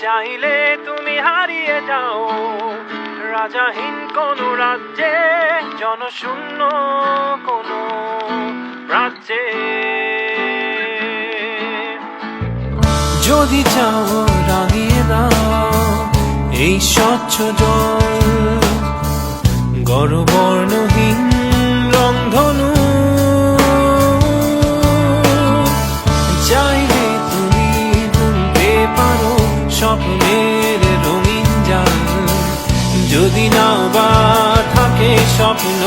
চাইলে তুমি হারিয়ে যাও। রাজাহীন কোন রাজ্যে, জনশূন্য কোন রাজ্যে। যদি চাও রাঙিয়ে দাও এই স্বচ্ছ জল গরবর্ণহীন রংধনু স্বপ্নের রঙিন যদি না বা থাকে স্বপ্ন